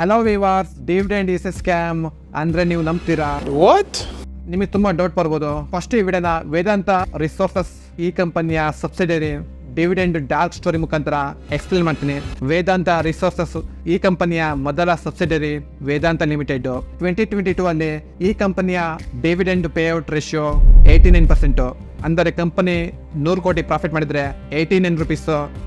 Hello viewers dividend is a scam ಅಂದ್ರೆ ನೀವು ನಂಬ್ತೀರಾ? What ನಿಮಗೆ ತುಂಬಾ ಡೌಟ್ ಬರ್ಬೋದು. ಫಸ್ಟ್ ಈ ವಿಡಿಯೋನ ವೇದಾಂತ ರಿಸೋರ್ಸಸ್ ಈ ಕಂಪನಿಯ ಸಬ್ಸಿಡರಿ ಡಿವಿಡೆಂಡ್ ಡಾರ್ಕ್ ಸ್ಟೋರಿ ಮುಖಾಂತರ ಎಕ್ಸ್ಪ್ಲೇನ್ ಮಾಡ್ತೀನಿ. ವೇದಾಂತ ರಿಸೋರ್ಸಸ್ ಈ ಕಂಪನಿಯ ಮೊದಲ subsidiary Vedanta limited twenty twenty two ಅಲ್ಲಿ ಈ ಕಂಪನಿಯ dividend payout ratio eighty nine percent ಅಂದರೆ ಕಂಪನಿ ನೂರು ಕೋಟಿ ಪ್ರಾಫಿಟ್ ಮಾಡಿದರೆ eighteen nine rupees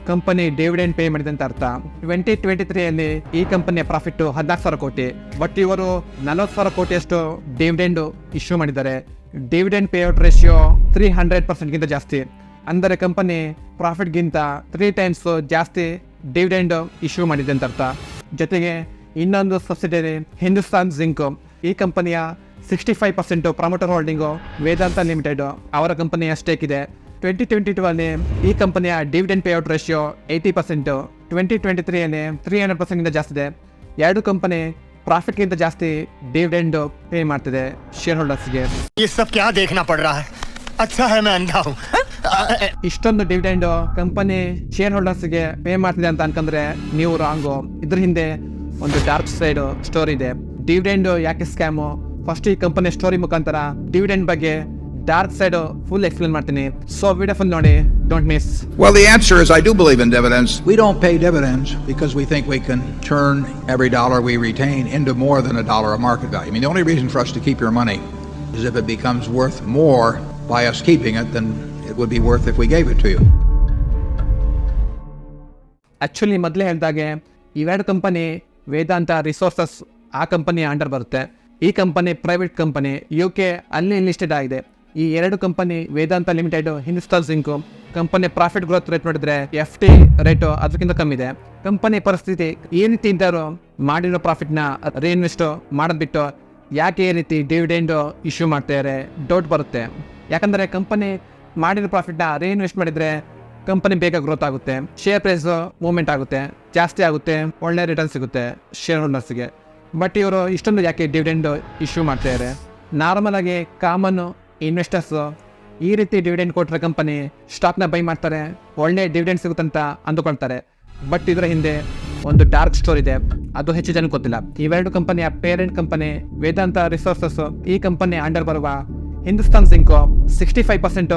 company dividend pay ಮಾಡಿದೆ ಅಂತ ಅರ್ಥ. ಟ್ವೆಂಟಿ ಟ್ವೆಂಟಿ ತ್ರೀ ಅಲ್ಲಿ ಈ ಕಂಪನಿಯ ಪ್ರಾಫಿಟ್ ಹದಿನಾಲ್ಕು ಸಾವಿರ ಕೋಟಿ. ಬಟ್ ಇವರು ನಲವತ್ತು ಸಾವಿರ ಕೋಟಿಯಷ್ಟು ಡಿವಿಡೆಂಡ್ ಇಶ್ಯೂ ಮಾಡಿದ್ದಾರೆ. Dividend payout ratio three hundred ಪರ್ಸೆಂಟ್ಗಿಂತ ಜಾಸ್ತಿ. ಅಂದರೆ ಕಂಪನಿ ಪ್ರಾಫಿಟ್ಗಿಂತ ತ್ರೀ ಟೈಮ್ಸ್ ಜಾಸ್ತಿ ಡಿವಿಡೆಂಡ್ ಇಶ್ಯೂ ಮಾಡಿದೆ ಅಂತ ಅರ್ಥ. ಜೊತೆಗೆ ಇನ್ನೊಂದು ಸಬ್ಸಿಡರಿ ಹಿಂದೂಸ್ತಾನ್ ಜಿಂಕ್ ಈ ಕಂಪನಿಯ sixty five percent promoter holding Vedanta limited ಅವರ ಕಂಪನಿಯ ಸ್ಟೇಕ್ ಇದೆ. ಟ್ವೆಂಟಿ ಟ್ವೆಂಟಿ ಟೂ ಅಲ್ಲಿ ಈ ಕಂಪನಿಯ dividend payout ratio eighty percent. Twenty twenty ತ್ರೀಯಲ್ಲಿ three hundred ಪರ್ಸೆಂಟಿಂದ ಜಾಸ್ತಿ ಇದೆ. ಎರಡು ಕಂಪನಿ ಪ್ರಾಫಿಟ್ಗಿಂತ ಜಾಸ್ತಿ ಡಿವಿಡೆಂಡ್ ಪೇ ಮಾಡ್ತಿದೆ ಶೇರ್ ಹೋಲ್ಡರ್ಸ್ಗೆ ಇಷ್ಟೊಂದು ಡಿವಿಡೆಂಡ್ ಕಂಪನಿ ಶೇರ್ ಹೋಲ್ಡರ್ಸ್ಗೆ ಪೇ ಮಾಡ್ತಿದೆ ಅಂತ ಅನ್ಕಂದ್ರೆ ನೀವು ರಾಂಗು. ಇದ್ರ ಹಿಂದೆ ಒಂದು ಡಾರ್ಕ್ ಸೈಡ್ ಸ್ಟೋರಿ ಇದೆ. ಡಿವಿಡೆಂಡ್ ಯಾಕೆ ಸ್ಕ್ಯಾಮು? ಫಸ್ಟ್ ಈ ಕಂಪನಿ ಸ್ಟೋರಿ ಮುಖಾಂತರ ಡಿವಿಡೆಂಡ್ ಬಗ್ಗೆ ಡಾರ್ಕ್ ಸೈಡ್ ಫುಲ್ ಎಕ್ಸ್ಪ್ಲೇನ್ ಮಾಡ್ತೀನಿ ಸೊ ವಿಡಿಯೋ ಫುಲ್ ನೋಡಿ don't miss Well, the answer is I do believe in dividends. We don't pay dividends because we think we can turn every dollar we retain into more than a dollar of market value. I mean, the only reason for us to keep your money is if it becomes worth more by us keeping it than it would be worth if we gave it to you. Actually ಮೊದಲೇ ಹೇಳಿದಾಗೆ ಇವೆರಡು company Vedanta resources ಆ company under ಬರುತ್ತೆ ಈ company private company U K ಅಲ್ಲಿ listed ಆಗಿದೆ. ಈ ಎರಡು company, Vedanta limited Hindustan zinc company profit growth rate ನೋಡಿದ್ರೆ ಎಫ್ ಟಿ ರೇಟು ಅದಕ್ಕಿಂತ ಕಮ್ಮಿ ಇದೆ. ಕಂಪನಿ ಪರಿಸ್ಥಿತಿ ಈ ರೀತಿ ಇದ್ದಾರೋ ಮಾಡಿರೋ ಪ್ರಾಫಿಟ್ನ ರಿಇನ್ವೆಸ್ಟ್ ಮಾಡೋದು ಬಿಟ್ಟು ಯಾಕೆ ಈ ರೀತಿ ಡಿವಿಡೆಂಡ್ ಇಶ್ಯೂ ಮಾಡ್ತಾರೆ ಡೌಟ್ ಬರುತ್ತೆ. ಯಾಕಂದರೆ ಕಂಪನಿ ಮಾಡಿರೋ ಪ್ರಾಫಿಟ್ನ ರಿಇನ್ವೆಸ್ಟ್ ಮಾಡಿದರೆ ಕಂಪನಿ ಬೇಗ ಗ್ರೋತ್ ಆಗುತ್ತೆ. ಶೇರ್ ಪ್ರೈಸ್ ಮೂವ್ಮೆಂಟ್ ಆಗುತ್ತೆ, ಜಾಸ್ತಿ ಆಗುತ್ತೆ, ಒಳ್ಳೆ ರಿಟರ್ನ್ ಸಿಗುತ್ತೆ ಶೇರ್ ಹೋಲ್ಡರ್ಸ್ಗೆ ಬಟ್ ಇವರು ಇಷ್ಟೊಂದು ಯಾಕೆ ಡಿವಿಡೆಂಡ್ ಇಶ್ಯೂ ಮಾಡ್ತಾಯಿದ್ದಾರೆ ನಾರ್ಮಲ್ ಆಗಿ ಕಾಮನ್ ಇನ್ವೆಸ್ಟರ್ಸ್ ಈ ರೀತಿ ಡಿವಿಡೆಂಡ್ ಕೊಟ್ಟರೆ ಕಂಪನಿ ಸ್ಟಾಕ್ನ ಬೈ ಮಾಡ್ತಾರೆ, ಒಳ್ಳೆ ಡಿವಿಡೆಂಡ್ ಸಿಗುತ್ತಂತ ಅಂದುಕೊಳ್ತಾರೆ. ಬಟ್ ಇದರ ಹಿಂದೆ ಒಂದು ಡಾರ್ಕ್ ಸ್ಟೋರ್ ಇದೆ, ಅದು ಹೆಚ್ಚು ಜನಕ್ಕೆ ಗೊತ್ತಿಲ್ಲ. ಇವೆರಡು ಕಂಪನಿಯ ಪೇರೆಂಟ್ ಕಂಪನಿ ವೇದಾಂತ ರಿಸೋರ್ಸಸ್ ಈ ಕಂಪನಿ ಅಂಡರ್ ಬರುವ Hindustan zinc sixty five percent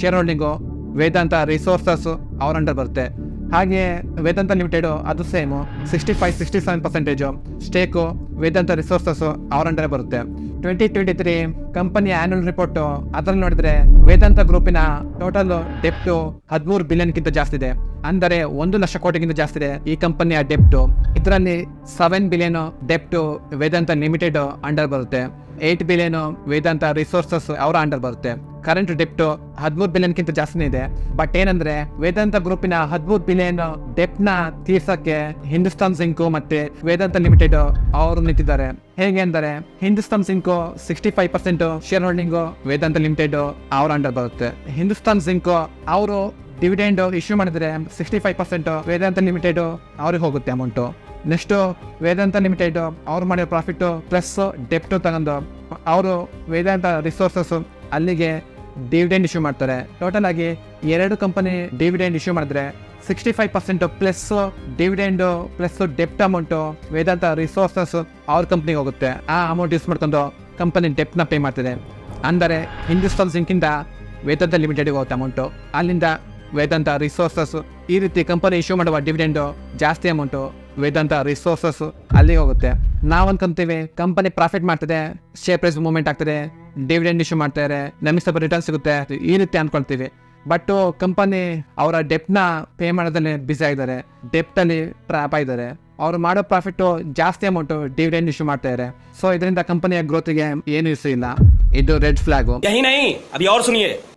share holding Vedanta resources ಅವ್ರ ಅಂಡರ್ ಬರುತ್ತೆ. ಹಾಗೆ ವೇದಾಂತ ಲಿಮಿಟೆಡ್ ಅದು same sixty five sixty seven percentage stake Vedanta resources ಅವ್ರ ಅಂಡರ್ ಬರುತ್ತೆ. ಟ್ವೆಂಟಿ ಟ್ವೆಂಟಿ ತ್ರೀ ಕಂಪನಿಯ ಆನ್ಯುವಲ್ ರಿಪೋರ್ಟ್ ಅದರಲ್ಲಿ ನೋಡಿದ್ರೆ ವೇದಾಂತ ಗ್ರೂಪಿನ ಟೋಟಲ್ ಡೆಪ್ಟು ಹದಿಮೂರು ಬಿಲಿಯನ್ಗಿಂತ ಜಾಸ್ತಿ ಇದೆ. ಅಂದರೆ ಒಂದು ಲಕ್ಷ ಕೋಟಿಗಿಂತ ಜಾಸ್ತಿ ಇದೆ ಈ ಕಂಪನಿಯ ಡೆಪ್ಟು ಇದರಲ್ಲಿ ಸೆವೆನ್ ಬಿಲಿಯನ್ ಡೆಪ್ಟು ವೇದಾಂತ ಲಿಮಿಟೆಡ್ ಅಂಡರ್ ಬರುತ್ತೆ. ಏಟ್ ಬಿಲಿಯನ್ ವೇದಾಂತ ರಿಸೋರ್ಸಸ್ ಅವರ ಅಂಡರ್ ಬರುತ್ತೆ. ಕರೆಂಟ್ ಡೆಪ್ಟ್ ಹದಿಮೂರು ಬಿಲಿಯನ್ಗಿಂತ ಜಾಸ್ತಿ ಇದೆ. ಬಟ್ ಏನಂದ್ರೆ, ವೇದಾಂತ ಗ್ರೂಪಿನ ಹದಿಮೂರು ಬಿಲಿಯನ್ ಡೆಪ್ಟ್ನ ತೀರ್ಸಕ್ಕೆ ಹಿಂದೂಸ್ತಾನ್ ಸಿಂಕು ಮತ್ತೆ ವೇದಾಂತ ಲಿಮಿಟೆಡ್ ಅವರು ನಿಂತಿದ್ದಾರೆ. ಹೇಗೆ ಅಂದರೆ Hindustan zinc sixty five percent share holding Vedanta limited ಅವರ ಅಂಡರ್ ಬರುತ್ತೆ. ಹಿಂದೂಸ್ತಾನ್ ಸಿಂಕು ಅವರು ಡಿವಿಡೆಂಡ್ ಇಶ್ಯೂ ಮಾಡಿದ್ರೆ sixty five percent Vedanta limited ಅವ್ರಿಗೆ ಹೋಗುತ್ತೆ ಅಮೌಂಟು ನೆಕ್ಸ್ಟ್ ವೇದಾಂತ ಲಿಮಿಟೆಡ್ ಅವ್ರು ಮಾಡಿರೋ ಪ್ರಾಫಿಟ್ ಪ್ಲಸ್ ಡೆಪ್ಟು ತಗೊಂಡು ಅವರು ವೇದಾಂತ ರಿಸೋರ್ಸಸ್ ಅಲ್ಲಿಗೆ ಡಿವಿಡೆಂಡ್ ಇಶ್ಯೂ ಮಾಡ್ತಾರೆ. ಟೋಟಲ್ ಆಗಿ ಎರಡು ಕಂಪನಿ ಡಿವಿಡೆಂಡ್ ಇಶ್ಯೂ ಮಾಡಿದ್ರೆ sixty five percent plus dividend plus ಡೆಪ್ಟ್ amount Vedanta resources ಅವ್ರ ಕಂಪ್ನಿಗೆ ಹೋಗುತ್ತೆ. ಆ ಅಮೌಂಟ್ ಯೂಸ್ ಮಾಡ್ಕೊಂಡು ಕಂಪನಿ ಡೆಪ್ಟ್ನ ಪೇ ಮಾಡ್ತಿದೆ. ಅಂದರೆ ಹಿಂದೂಸ್ತಾನ್ ಸಿಂಕಿಂದ ವೇದಾಂತ ಲಿಮಿಟೆಡ್ಗೆ ಹೋಗುತ್ತೆ ಅಮೌಂಟು ಅಲ್ಲಿಂದ ವೇದಾಂತ ರಿಸೋರ್ಸಸ್ ಈ ರೀತಿ ಕಂಪನಿ ಇಶ್ಯೂ ಮಾಡುವ ಡಿವಿಡೆಂಡು ಜಾಸ್ತಿ ಅಮೌಂಟು ವೇದಾಂತ ರಿಸೋರ್ಸಸ್ ಅಲ್ಲಿಗೆ ಹೋಗುತ್ತೆ. ನಾವು ಅನ್ಕೊಂತೀವಿ ಕಂಪನಿ ಪ್ರಾಫಿಟ್ ಮಾಡ್ತದೆ ಶೇರ್ ಪ್ರೈಸ್ ಮೂವ್ಮೆಂಟ್ ಆಗ್ತದೆ ಡಿವಿಡೆಂಡ್ ಇಶ್ಯೂ ಮಾಡ್ತಾರೆ ನಮಗೆ ಸ್ವಲ್ಪ ರಿಟರ್ನ್ ಸಿಗುತ್ತೆ, ಈ ರೀತಿ ಅನ್ಕೊಳ್ತೀವಿ ಬಟ್ ಕಂಪನಿ ಅವರ ಡೆಪ್ನ ಪೇ ಮಾಡೋದಲ್ಲಿ ಬಿಸಿ ಆಗಿದ್ದಾರೆ ಡೆಪ್ಟಲ್ಲಿ ಟ್ರ್ಯಾಪ್ ಆಗಿದ್ದಾರೆ. ಅವ್ರು ಮಾಡೋ ಪ್ರಾಫಿಟ್ಟು ಜಾಸ್ತಿ ಅಮೌಂಟು ಡಿವಿಡೆಂಡ್ ಇಶ್ಯೂ ಮಾಡ್ತಾ ಇದ್ದಾರೆ ಸೊ ಇದರಿಂದ ಕಂಪನಿಯ ಗ್ರೋತ್ಗೆ ಏನು ಯೂಸ್ ಇಲ್ಲ. ಇದು ರೆಡ್ ಫ್ಲಾಗು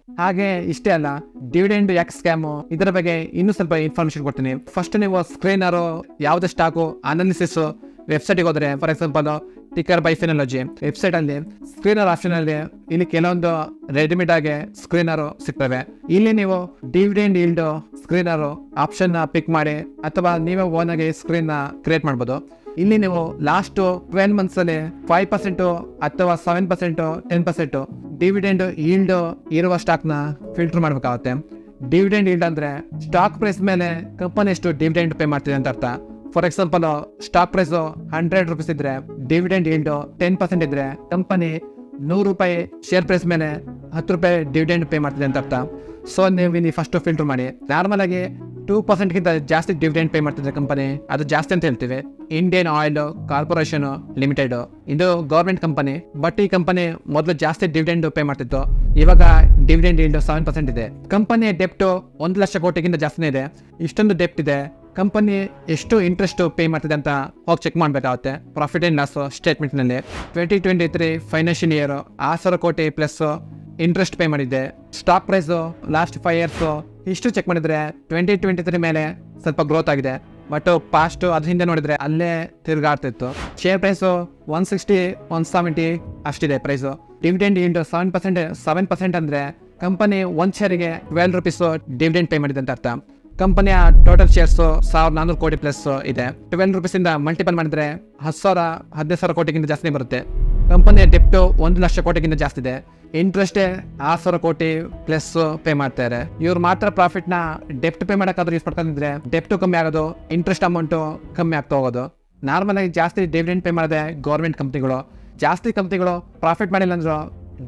ಹಾಗೆ ಇಷ್ಟೇ ಅಲ್ಲ ಡಿವಿಡೆಂಡ್ ಎಕ್ಸ್ ಸ್ಕ್ಯಾಮು ಇದರ ಬಗ್ಗೆ ಇನ್ನೂ ಸ್ವಲ್ಪ ಇನ್ಫಾರ್ಮೇಶನ್ ಕೊಡ್ತೀನಿ. ಫಸ್ಟ್ ನೀವು ಸ್ಕ್ರೀನರು ಯಾವುದೇ ಸ್ಟಾಕು ಅನಾಲಿಸಿಸ್ ವೆಬ್ಸೈಟ್ಗೆ ಹೋದರೆ ಫಾರ್ ಎಕ್ಸಾಂಪಲ್ ಟಿಕರ್ ವೆಬ್ಸೈಟ್ ವೆಬ್ಸೈಟಲ್ಲಿ ಸ್ಕ್ರೀನರ್ ಆಪ್ಷನಲ್ಲಿ ಇಲ್ಲಿ ಕೆಲವೊಂದು ರೆಡಿಮೇಡ್ ಆಗಿ ಸ್ಕ್ರೀನರು ಸಿಗ್ತವೆ. ಇಲ್ಲಿ ನೀವು ಡಿವಿಡೆಂಡ್ ಇಲ್ಡ್ ಸ್ಕ್ರೀನರು ಆಪ್ಷನ್ನ ಪಿಕ್ ಮಾಡಿ, ಅಥವಾ ನೀವೇ ಓನಾಗಿ ಸ್ಕ್ರೀನ್ ಕ್ರಿಯೇಟ್ ಮಾಡ್ಬೋದು. ಇಲ್ಲಿ ನೀವು ಲಾಸ್ಟ್ ಟ್ವೆಲ್ ಮಂತ್ಸ್ ಅಲ್ಲಿ ಫೈವ್ ಪರ್ಸೆಂಟ್ ಅಥವಾ seven percent ten percent dividend yield ಇರುವ ಸ್ಟಾಕ್ನ ಫಿಲ್ಟರ್ ಮಾಡಬೇಕಾಗುತ್ತೆ. ಡಿವಿಡೆಂಡ್ ಈಲ್ಡ್ ಅಂದ್ರೆ ಸ್ಟಾಕ್ ಪ್ರೈಸ್ ಮೇಲೆ ಕಂಪನಿ ಎಷ್ಟು ಡಿವಿಡೆಂಡ್ ಪೇ ಮಾಡ್ತಿದೆ ಅಂತ ಅರ್ಥ. For example stock price hundred rupees ಇದ್ರೆ ಡಿವಿಡೆಂಡ್ ಈಲ್ಡ್ ಟೆನ್ ಪರ್ಸೆಂಟ್ ಇದ್ರೆ ಕಂಪನಿ ನೂರು ರೂಪಾಯಿ ಶೇರ್ ಪ್ರೈಸ್ ಮೇಲೆ ಹತ್ತು ರೂಪಾಯಿ ಡಿವಿಡೆಂಡ್ ಪೇ ಮಾಡ್ತಿದೆ ಅಂತ ಅರ್ಥ. ಸೊ ನೀವು ಇಲ್ಲಿ ಫಸ್ಟ್ ಫಿಲ್ಟರ್ ಮಾಡಿ. ನಾರ್ಮಲ್ ಆಗಿ ಟೂ ಪರ್ಸೆಂಟ್ಗಿಂತ ಜಾಸ್ತಿ ಡಿವಿಡೆಂಡ್ ಪೇ ಮಾಡ್ತಿದೆ ಕಂಪನಿ ಅದು ಜಾಸ್ತಿ ಅಂತ ಹೇಳ್ತೀವಿ. ಇಂಡಿಯನ್ ಆಯಿಲ್ ಕಾರ್ಪೊರೇಷನ್ ಲಿಮಿಟೆಡ್ ಇದು ಗೌರ್ಮೆಂಟ್ ಕಂಪನಿ ಬಟ್ ಈ ಕಂಪನಿ ಮೊದಲು ಜಾಸ್ತಿ ಡಿವಿಡೆಂಡ್ ಪೇ ಮಾಡ್ತಿತ್ತು. ಇವಾಗ ಡಿವಿಡೆಂಡ್ ಇಲ್ಡ್ ಸೆವೆನ್ ಪರ್ಸೆಂಟ್ ಇದೆ. ಕಂಪನಿಯ ಡೆಪ್ಟ್ ಒಂದು ಲಕ್ಷ ಕೋಟಿಗಿಂತ ಜಾಸ್ತಿನೇ ಇದೆ. ಇಷ್ಟೊಂದು ಡೆಪ್ಟ್ ಇದೆ. ಕಂಪನಿ ಎಷ್ಟು ಇಂಟ್ರೆಸ್ಟ್ ಪೇ ಮಾಡ್ತಿದೆ ಅಂತ ಹೋಗಿ ಚೆಕ್ ಮಾಡಬೇಕಾಗುತ್ತೆ. Profit and loss ಸ್ಟೇಟ್ಮೆಂಟ್ನಲ್ಲಿ twenty twenty three financial year ಸಾವಿರ ಕೋಟಿ ಪ್ಲಸ್ ಇಂಟ್ರೆಸ್ಟ್ ಪೇ ಮಾಡಿದ್ದೆ. Stock price last five years ಇಷ್ಟು ಚೆಕ್ ಮಾಡಿದ್ರೆ ಟ್ವೆಂಟಿ ಟ್ವೆಂಟಿ ತ್ರೀ ಮೇಲೆ ಸ್ವಲ್ಪ ಗ್ರೋತ್ ಆಗಿದೆ. ಬಟ್ ಪಾಸ್ಟ್ ಅದ್ರ ಹಿಂದೆ ನೋಡಿದ್ರೆ ಅಲ್ಲೇ ತಿರುಗಾಡ್ತಿತ್ತು share price one sixty one seventy ಅಷ್ಟಿದೆ price dividend ಇಂಟು ಸೆವೆನ್ ಪರ್ಸೆಂಟ್ ಸೆವೆನ್ ಪರ್ಸೆಂಟ್ ಅಂದ್ರೆ ಕಂಪನಿ ಒಂದ್ ಶೇರಿಗೆ ಟ್ವೆಲ್ ರುಪೀಸು ಡಿವಿಡೆಂಡ್ ಪೇ ಮಾಡಿದೆ ಅಂತ ಅರ್ಥ. ಕಂಪನಿಯ ಟೋಟಲ್ ಶೇರ್ಸು ಸಾವಿರದ ನಾನ್ನೂರು ಕೋಟಿ ಪ್ಲಸ್ ಇದೆ. ಟ್ವೆಲ್ ರುಪೀಸಿಂದ ಮಲ್ಟಿಪಲ್ ಮಾಡಿದ್ರೆ ಹತ್ತು ಸಾವಿರ, ಹದಿನೈದು ಸಾವಿರ ಕೋಟಿಗಿಂತ ಜಾಸ್ತಿ ಬರುತ್ತೆ. ಕಂಪನಿಯ ಡೆಪ್ಟ್ ಒಂದು ಲಕ್ಷ ಕೋಟಿಗಿಂತ ಜಾಸ್ತಿ ಇದೆ. ಇಂಟ್ರೆಸ್ಟ್ ಆರು ಸಾವಿರ ಕೋಟಿ ಪ್ಲಸ್ ಪೇ ಮಾಡ್ತಾರೆ. ಇವ್ರು ಮಾತ್ರ ಪ್ರಾಫಿಟ್ನ ಡೆಪ್ಟ್ ಪೇ ಮಾಡಕ್ಕಾದ್ರೂ ಯೂಸ್ ಮಾಡ್ಕೊಂಡಿದ್ರೆ ಡೆಪ್ಟ್ ಕಮ್ಮಿ ಆಗೋದು, ಇಂಟ್ರೆಸ್ಟ್ ಅಮೌಂಟ್ ಕಮ್ಮಿ ಆಗ್ತಾ ಹೋಗೋದು. ನಾರ್ಮಲ್ ಆಗಿ ಜಾಸ್ತಿ ಡಿವಿಡೆಂಡ್ ಪೇ ಮಾಡಿದೆ ಗೌರ್ಮೆಂಟ್ ಕಂಪ್ನಿಗಳು, ಜಾಸ್ತಿ ಕಂಪ್ನಿಗಳು ಪ್ರಾಫಿಟ್ ಮಾಡಿಲ್ಲ ಅಂದ್ರು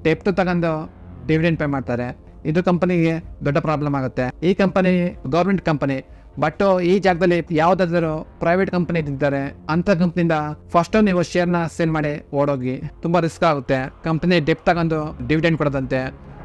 ಡೆಪ್ಟ್ ತಗೊಂಡು ಡಿವಿಡೆಂಡ್ ಪೇ ಮಾಡ್ತಾರೆ. ಇದು ಕಂಪನಿಗೆ ದೊಡ್ಡ ಪ್ರಾಬ್ಲಮ್ ಆಗುತ್ತೆ. ಈ ಕಂಪನಿ ಗೌರ್ಮೆಂಟ್ ಕಂಪನಿ ಬಟ್ ಈ ಜಾಗದಲ್ಲಿ ಯಾವ್ದಾದ್ರು ಪ್ರೈವೇಟ್ ಕಂಪನಿ ಇದ್ದಾರೆ ಅಂತ ಕಂಪ್ನಿಯಿಂದ ಫಸ್ಟ್ ನೀವು ಶೇರ್ನ ಸೇಲ್ ಮಾಡಿ ಓಡೋಗಿ ತುಂಬಾ ರಿಸ್ಕ್ ಆಗುತ್ತೆ. ಕಂಪನಿ ಡೆಪ್ ತಗೊಂಡು ಡಿವಿಡೆಂಡ್ ಕೊಡೋದಂತೆ.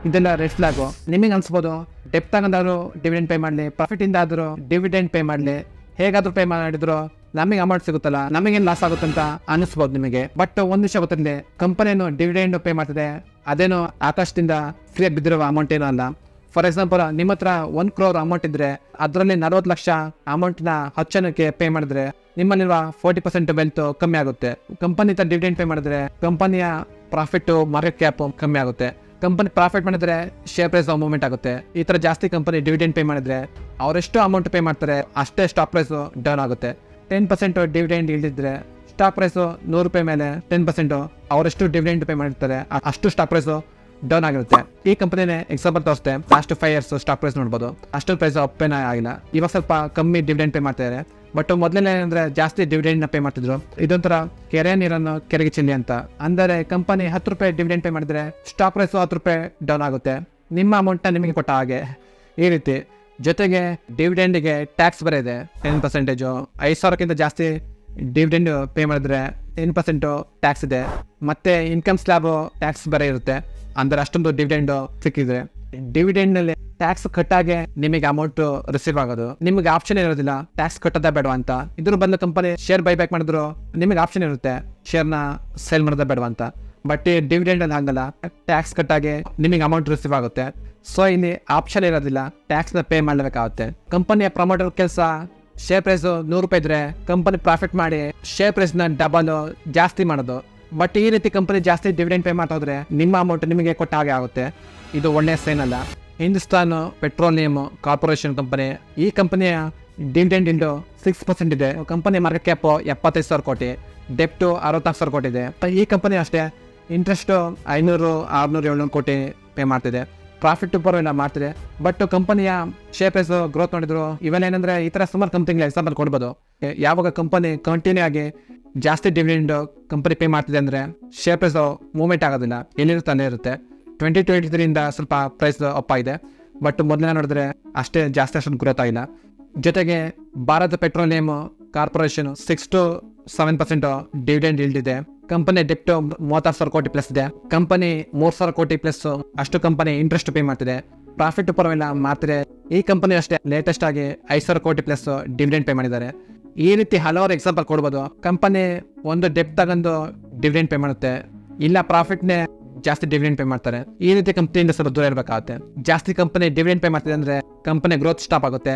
ಇದೆಲ್ಲ ರೆಡ್ ಫ್ಲಾಗ್ ನಿಮಗೆ ಅನ್ಸ್ಬೋದು ಡೆಪ್ ತಗೊಂಡಾದ್ರು ಡಿವಿಡೆಂಡ್ ಪೇ ಮಾಡಲಿ ಪ್ರಾಫಿಟ್ ಇಂದ ಆದ್ರೂ ಡಿವಿಡೆಂಡ್ ಪೇ ಮಾಡಲಿ, ಹೇಗಾದ್ರೂ ಪೇ ಮಾಡಿದ್ರು ನಮಗೆ ಅಮೌಂಟ್ ಸಿಗುತ್ತಲ್ಲ, ನಮಗೇನು ಲಾಸ್ ಆಗುತ್ತೆ ಅಂತ ಅನಿಸ್ಬೋದು ನಿಮಗೆ. ಬಟ್ ಒಂದು ನಿಮಿಷ ಗೊತ್ತಿರಲಿ ಕಂಪನಿಯನ್ನು ಡಿವಿಡೆಂಡ್ ಪೇ ಮಾಡ್ತದೆ, ಅದೇನು ಆಕಾಶದಿಂದ ಫ್ರೀಯಾಗಿ ಬಿದ್ದಿರುವ ಅಮೌಂಟ್ ಏನೂ ಅಲ್ಲ. ಫಾರ್ ಎಕ್ಸಾಂಪಲ್ ನಿಮ್ಮ ಹತ್ರ ಒನ್ ಕ್ರೋರ್ ಅಮೌಂಟ್ ಇದ್ರೆ, ಅದರಲ್ಲಿ ನಲವತ್ತು ಲಕ್ಷ ಅಮೌಂಟ್ನ ಹಚ್ಚನಕ್ಕೆ ಪೇ ಮಾಡಿದ್ರೆ, ನಿಮ್ಮಲ್ಲಿರುವ ಫೋರ್ಟಿ ಪರ್ಸೆಂಟ್ ವೆಲ್ತ್ ಕಮ್ಮಿ ಆಗುತ್ತೆ. ಕಂಪನಿ ತ ಡಿವಿಡೆಂಡ್ ಪೇ ಮಾಡಿದ್ರೆ ಕಂಪನಿಯ ಪ್ರಾಫಿಟ್ ಮಾರ್ಕೆಟ್ ಕ್ಯಾಪ್ ಕಮ್ಮಿ ಆಗುತ್ತೆ. ಕಂಪನಿ ಪ್ರಾಫಿಟ್ ಮಾಡಿದ್ರೆ ಶೇರ್ ಪ್ರೈಸ್ ಮೂವ್ಮೆಂಟ್ ಆಗುತ್ತೆ. ಈ ತರ ಜಾಸ್ತಿ ಕಂಪನಿ ಡಿವಿಡೆಂಡ್ ಪೇ ಮಾಡಿದ್ರೆ, ಅವರೆಷ್ಟು ಅಮೌಂಟ್ ಪೇ ಮಾಡ್ತಾರೆ, ಅಷ್ಟೇ ಸ್ಟಾಕ್ ಪ್ರೈಸ್ ಡೌನ್ ಆಗುತ್ತೆ. ಟೆನ್ ಪರ್ಸೆಂಟ್ ಡಿವಿಡೆಂಡ್ ಇಲ್ದಿದ್ರೆ ಸ್ಟಾಕ್ ಪ್ರೈಸ್ ನೂರು ರೂಪಾಯಿ ಮೇಲೆ ಟೆನ್ ಪರ್ಸೆಂಟ್ ಅವರೆಷ್ಟು ಡಿವಿಡೆಂಡ್ ಪೇ ಮಾಡಿರ್ತಾರೆ ಅಷ್ಟು ಸ್ಟಾಕ್ ಪ್ರೈಸ್ ಡೌನ್ ಆಗಿರುತ್ತೆ. ಈ ಕಂಪನಿನೇ example ತೋರಿಸ್ತೆ last five years stock price ನೋಡ್ಬೋದು. ಅಷ್ಟು ಪ್ರೈಸ್ ಅಪ್ಪೇನ ಆಗಿಲ್ಲ. ಇವಾಗ ಸ್ವಲ್ಪ ಕಮ್ಮಿ ಡಿವಿಡೆಂಡ್ ಪೇ ಮಾಡ್ತಿದ್ದಾರೆ ಬಟ್ ಮೊದಲನೇ ಏನಂದ್ರೆ ಜಾಸ್ತಿ ಡಿವಿಡೆಂಡ್ ಪೇ ಮಾಡ್ತಿದ್ರು. ಇದೊಂಥರ ಕೆರೆ ನೀರನ್ನು ಕೆರೆಗೆ ಚೆಲ್ಲಿ ಅಂತ. ಅಂದರೆ ಕಂಪನಿ ಹತ್ತು ರೂಪಾಯಿ ಡಿವಿಡೆಂಡ್ ಪೇ ಮಾಡಿದ್ರೆ ಸ್ಟಾಕ್ ಪ್ರೈಸ್ ಹತ್ತು ರೂಪಾಯಿ ಡೌನ್ ಆಗುತ್ತೆ. ನಿಮ್ಮ ಅಮೌಂಟ್ ನಿಮಗೆ ಕೊಟ್ಟ ಹಾಗೆ. ಈ ರೀತಿ ಜೊತೆಗೆ ಡಿವಿಡೆಂಡ್ಗೆ ಟ್ಯಾಕ್ಸ್ ಬರೆಯಿದೆ ಇದೆ. ಟೆನ್ ಪರ್ಸೆಂಟೇಜು ಐದು ಸಾವಿರಕ್ಕಿಂತ ಜಾಸ್ತಿ ಡಿವಿಡೆಂಡ್ ಪೇ ಮಾಡಿದ್ರೆ ಟೆನ್ ಪರ್ಸೆಂಟು ಟ್ಯಾಕ್ಸ್ ಇದೆ. ಮತ್ತೆ ಇನ್ಕಮ್ ಸ್ಲ್ಯಾಬ್ ಟ್ಯಾಕ್ಸ್ ಬೇರೆ ಇರುತ್ತೆ. ಅಂದರೆ ಅಷ್ಟೊಂದು ಡಿವಿಡೆಂಡ್ ಸಿಕ್ಕಿದ್ರೆ. ಡಿವಿಡೆಂಡ್ನಲ್ಲಿ ಟ್ಯಾಕ್ಸ್ ಕಟ್ಟಾಗೆ ನಿಮಗೆ ಅಮೌಂಟ್ ರಿಸೀವ್ ಆಗೋದು. ನಿಮಗೆ ಆಪ್ಷನ್ ಇರೋದಿಲ್ಲ ಟ್ಯಾಕ್ಸ್ ಕಟ್ಟೋದೇ ಬೇಡ ಅಂತ. ಇದ್ರ ಬದಲು ಕಂಪನಿ ಶೇರ್ ಬೈ ಬ್ಯಾಕ್ ಮಾಡಿದ್ರು, ನಿಮಗೆ ಆಪ್ಷನ್ ಇರುತ್ತೆ ಶೇರ್ನ ಸೇಲ್ ಮಾಡೋದೇ ಬೇಡ ಅಂತ. ಬಟ್ ಡಿವಿಡೆಂಡ್ ಅಲ್ಲಿ ಹಂಗಲ್ಲ ಟ್ಯಾಕ್ಸ್ ಕಟ್ಟಾಗೆ ನಿಮಗೆ ಅಮೌಂಟ್ ರಿಸೀವ್ ಆಗುತ್ತೆ. ಸೊ ಇಲ್ಲಿ ಆಪ್ಷನ್ ಇರೋದಿಲ್ಲ ಟ್ಯಾಕ್ಸ್ನ ಪೇ ಮಾಡಬೇಕಾಗುತ್ತೆ ಕಂಪನಿಯ ಪ್ರಮೋಟರ್ ಕೆಲಸ ಶೇರ್ ಪ್ರೈಸ್ ನೂರು ರೂಪಾಯಿ ಇದ್ರೆ ಕಂಪನಿ ಪ್ರಾಫಿಟ್ ಮಾಡಿ ಶೇರ್ ಪ್ರೈಸ್ನ ಡಬಲ್ ಜಾಸ್ತಿ ಮಾಡೋದು. ಬಟ್ ಈ ರೀತಿ ಕಂಪನಿ ಜಾಸ್ತಿ ಡಿವಿಡೆಂಡ್ ಪೇ ಮಾಡ್ತಾ ಹೋದ್ರೆ ನಿಮ್ಮ ಅಮೌಂಟ್ ನಿಮಗೆ ಕೊಟ್ಟ ಹಾಗೆ ಆಗುತ್ತೆ. ಇದು ಒಳ್ಳೆಯ ಸೈನ್ ಅಲ್ಲ. ಹಿಂದೂಸ್ತಾನ್ ಪೆಟ್ರೋಲಿಯಂ ಕಾರ್ಪೊರೇಷನ್ ಕಂಪನಿ ಈ ಕಂಪನಿಯ ಡಿವಿಡೆಂಡ್ ಇಂಡು ಸಿಕ್ಸ್ ಪರ್ಸೆಂಟ್ ಇದೆ. ಕಂಪನಿ ಮಾರ್ಕೆಟ್ ಕ್ಯಾಪ್ ಎಪ್ಪತ್ತೈದು ಸಾವಿರ ಕೋಟಿ ಡೆಪ್ಟು ಅರವತ್ತಾರು ಸಾವಿರ ಕೋಟಿ ಇದೆ. ಈ ಕಂಪನಿ ಅಷ್ಟೇ ಇಂಟ್ರೆಸ್ಟು ಐನೂರು, ಆರುನೂರು, ಏಳ್ನೂರು ಕೋಟಿ ಪೇ ಮಾಡ್ತಿದೆ. ಪ್ರಾಫಿಟ್ ಪರವಾಗಿಲ್ಲ ಮಾಡ್ತಿದೆ ಬಟ್ ಕಂಪನಿಯ ಶೇಪ್ ಪ್ರೈಸ್ ಗ್ರೋತ್ ನೋಡಿದ್ರು ಇವೆಲ್ಲ ಏನಂದ್ರೆ ಈ ತರ ಸುಮಾರು ಕಂಪನಿಗೆ ಎಕ್ಸಾಂಪಲ್ ಕೊಡ್ಬೋದು. ಯಾವಾಗ ಕಂಪನಿ ಕಂಟಿನ್ಯೂ ಆಗಿ ಜಾಸ್ತಿ ಡಿವಿಡೆಂಡ್ ಕಂಪನಿ ಪೇ ಮಾಡ್ತಿದೆ ಅಂದ್ರೆ ಶೇಪ್ ಪ್ರೈಸ್ ಮೂವ್ಮೆಂಟ್ ಆಗೋದಿಲ್ಲ ಎಲ್ಲಿರುತ್ತೆ ಅಲ್ಲೇ ಇರುತ್ತೆ. ಟ್ವೆಂಟಿ ಟ್ವೆಂಟಿ ತ್ರೀಯಿಂದ ಸ್ವಲ್ಪ ಪ್ರೈಸ್ ಅಪ್ ಆಗಿದೆ. ಬಟ್ ಮೊದಲನೇ ನೋಡಿದ್ರೆ ಅಷ್ಟೇ ಜಾಸ್ತಿ ಅಷ್ಟೊಂದು ಗ್ರೋತ್ ಆಗಿಲ್ಲ. ಜೊತೆಗೆ Bharat petroleum corporation six to seven percent dividend ಇಲ್ದಿದೆ company ಡೆಪ್ಟ್ ಮೂವತ್ತಾರು ಸಾವಿರ ಕೋಟಿ ಪ್ಲಸ್ ಇದೆ. ಕಂಪನಿ ಮೂರ್ ಸಾವಿರ ಕೋಟಿ ಪ್ಲಸ್ ಅಷ್ಟು ಕಂಪನಿ ಇಂಟ್ರೆಸ್ಟ್ ಪೇ ಮಾಡ್ತಿದೆ. ಪ್ರಾಫಿಟ್ ಪರವಾಗಿಲ್ಲ, ಮಾಡ್ತಿದೆ. ಈ ಕಂಪನಿ ಅಷ್ಟೇ ಲೇಟೆಸ್ಟ್ ಆಗಿ ಐದು ಸಾವಿರ ಕೋಟಿ ಪ್ಲಸ್ ಡಿವಿಡೆಂಡ್ ಪೇ ಮಾಡಿದ್ದಾರೆ. ಈ ರೀತಿ ಹಲವಾರು ಎಕ್ಸಾಂಪಲ್ ಕೊಡ್ಬೋದು. ಕಂಪನಿ ಒಂದು ಡೆಪ್ ತಗೊಂಡು ಡಿವಿಡೆಂಡ್ ಪೇ ಮಾಡುತ್ತೆ. ಇಲ್ಲ ಪ್ರಾಫಿಟ್ನೇ ಜಾಸ್ತಿ ಡಿವಿಡೆಂಡ್ ಪೇ ಮಾಡ್ತಾರೆ. ಈ ರೀತಿ ಕಂಪನಿಯಿಂದ ಸ್ವಲ್ಪ ದೂರ ಇರಬೇಕಾಗುತ್ತೆ. ಜಾಸ್ತಿ ಕಂಪನಿ ಡಿವಿಡೆಂಡ್ ಪೇ ಮಾಡ್ತಿದೆ ಅಂದರೆ ಕಂಪನಿ ಗ್ರೋತ್ ಸ್ಟಾಪ್ ಆಗುತ್ತೆ.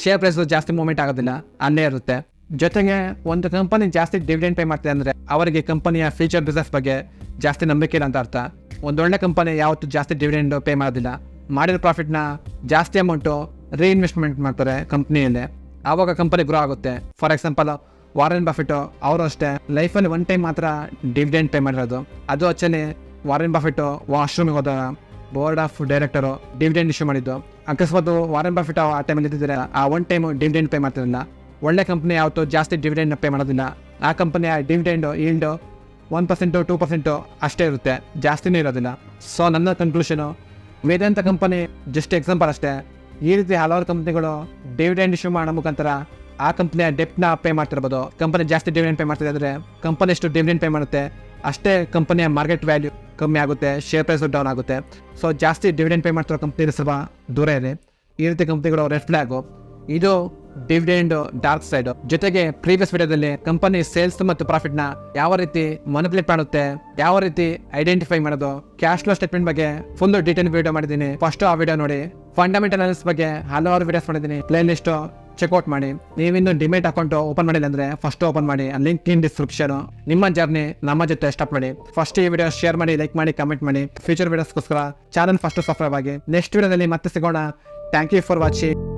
ಶೇರ್ ಪ್ರೈಸ್ ಜಾಸ್ತಿ ಮೂವ್ಮೆಂಟ್ ಆಗೋದಿಲ್ಲ. ಅಲ್ಲೇ ಇರುತ್ತೆ. ಜೊತೆಗೆ ಒಂದು ಕಂಪನಿ ಜಾಸ್ತಿ ಡಿವಿಡೆಂಡ್ ಪೇ ಮಾಡ್ತಿದೆ ಅಂದರೆ ಅವರಿಗೆ ಕಂಪನಿಯ ಫ್ಯೂಚರ್ ಬಿಸ್ನೆಸ್ ಬಗ್ಗೆ ಜಾಸ್ತಿ ನಂಬಿಕೆ ಇಲ್ಲ ಅಂತ ಅರ್ಥ. ಒಂದೊಳ್ಳೆ ಕಂಪನಿ ಯಾವತ್ತು ಜಾಸ್ತಿ ಡಿವಿಡೆಂಡ್ ಪೇ ಮಾಡೋದಿಲ್ಲ. ಮಾಡಿರೋ ಪ್ರಾಫಿಟ್ನ ಜಾಸ್ತಿ ಅಮೌಂಟು ರೀಇನ್ವೆಸ್ಟ್ಮೆಂಟ್ ಮಾಡ್ತಾರೆ ಕಂಪ್ನಿಯಲ್ಲಿ ಆವಾಗ ಕಂಪನಿ ಗ್ರೋ ಆಗುತ್ತೆ. ಫಾರ್ ಎಕ್ಸಾಂಪಲ್ ವಾರೆನ್ ಬಫೆಟ್ ಅವರು ಅಷ್ಟೇ ಲೈಫಲ್ಲಿ ಒನ್ ಟೈಮ್ ಮಾತ್ರ ಡಿವಿಡೆಂಡ್ ಪೇ ಮಾಡಿರೋದು. ಅದು ಅಚ್ಚನೆ ವಾರೆನ್ ಬಫೆಟ್ ವಾಶ್ರೂಮಿಗೆ ಹೋದಾಗ board of directors dividend issue ಮಾಡಿದ್ದು. ಅಕಸ್ಮಾತ್ ವಾರೆನ್ ಬಫೆಟ್ ಆ ಟೈಮಲ್ಲಿ ಇದ್ದಿದ್ರೆ ಆ ಒನ್ ಟೈಮ್ ಡಿವಿಡೆಂಡ್ ಪೇ ಮಾಡ್ತಿರಲಿಲ್ಲ. ಒಳ್ಳೆ ಕಂಪ್ನಿ ಯಾವತ್ತು ಜಾಸ್ತಿ ಡಿವಿಡೆಂಡ್ ಪೇ ಮಾಡೋದಿಲ್ಲ. ಆ ಕಂಪನಿಯ dividend yield one percent two percent ಅಷ್ಟೇ ಇರುತ್ತೆ. ಜಾಸ್ತಿನೇ ಇರೋದಿಲ್ಲ. ಸೊ ನನ್ನ conclusion Vedanta company just example ಅಷ್ಟೇ. ಈ ರೀತಿ ಹಲವಾರು ಕಂಪ್ನಿಗಳು ಡಿವಿಡೆಂಡ್ ಇಶ್ಯೂ ಮಾಡೋ ಮುಖಾಂತರ ಆ ಕಂಪ್ನಿಯ ಡೆಪ್ನ ಪೇ ಮಾಡ್ತಿರ್ಬೋದು. ಕಂಪನಿ ಜಾಸ್ತಿ ಡಿವಿಡೆಂಡ್ ಪೇ ಮಾಡ್ತಿದೆ ಅಂದರೆ ಕಂಪನಿ ಎಷ್ಟು ಡಿವಿಡೆಂಡ್ ಪೇ ಮಾಡುತ್ತೆ. ಅಷ್ಟೇ ಕಂಪನಿಯ ಮಾರ್ಕೆಟ್ ವ್ಯಾಲ್ಯೂ ಕಮ್ಮಿ ಆಗುತ್ತೆ ಶೇರ್ ಪ್ರೈಸ್ ಡೌನ್ ಆಗುತ್ತೆ. ಸೊ ಜಾಸ್ತಿ ಡಿವಿಡೆಂಡ್ ಪೇ ಮಾಡ್ತಿರೋ ಕಂಪ್ನಿ ಸ್ವಲ್ಪ ದೂರ ಇದೆ ಈ ರೀತಿ ಕಂಪ್ನಿಗಳು ರೆಡ್ ಫ್ಲಾಗು ಇದು ಡಿವಿಡೆಂಡ್ ಡಾರ್ಕ್ ಸೈಡ್ ಜೊತೆಗೆ ಪ್ರೀವಿಯಸ್ ವಿಡಿಯೋದಲ್ಲಿ ಕಂಪನಿ ಸೇಲ್ಸ್ ಮತ್ತು ಪ್ರಾಫಿಟ್ನ ಯಾವ ರೀತಿ ಮನಿಪುಲೇಟ್ ಮಾಡುತ್ತೆ, ಯಾವ ರೀತಿ ಐಡೆಂಟಿಫೈ ಮಾಡೋದು ಕ್ಯಾಶ್ ಫ್ಲೋ ಸ್ಟೇಟ್ಮೆಂಟ್ ಬಗ್ಗೆ ಫುಲ್ ಡೀಟೇಲ್ ವಿಡಿಯೋ ಮಾಡಿದ್ದೀನಿ. ಫಸ್ಟ್ ಆ ವಿಡಿಯೋ ನೋಡಿ. ಫಂಡಮೆಂಟಲ್ ಅನಾಲಿಸ್ ಬಗ್ಗೆ ಹಲವಾರು ವಿಡಿಯೋಸ್ ಮಾಡಿದ್ದೀನಿ. ಪ್ಲೇ ಲಿಸ್ಟ್ ಚೆಕ್ಔಟ್ ಮಾಡಿ. ನೀವಿನ್ನು ಡಿಮೇಟ್ ಅಕೌಂಟ್ ಓಪನ್ ಮಾಡಿಲ್ಲ ಅಂದ್ರೆ ಫಸ್ಟ್ ಓಪನ್ ಮಾಡಿ. ಲಿಂಕ್ ಇನ್ ಡಿಸ್ಕ್ರಿಪ್ಷನ್ ನಿಮ್ಮ ಜರ್ನಿ ನಮ್ಮ ಜೊತೆ ಸ್ಟಾಪ್ ಮಾಡಿ. ಫಸ್ಟ್ ಈ ವಿಡಿಯೋ ಶೇರ್ ಮಾಡಿ ಲೈಕ್ ಮಾಡಿ ಕಮೆಂಟ್ ಮಾಡಿ. ಫ್ಯೂಚರ್ ವಿಡಿಯೋಸ್ಗೋಸ್ಕರ ಚಾನಲ್ ಫಸ್ಟ್ ಸಬ್ಸ್ಕ್ರೈಬ್ ಆಗಿ. ನೆಕ್ಸ್ಟ್ ವಿಡಿಯೋದಲ್ಲಿ ಮತ್ತೆ ಸಿಗೋಣ. Thank you for watching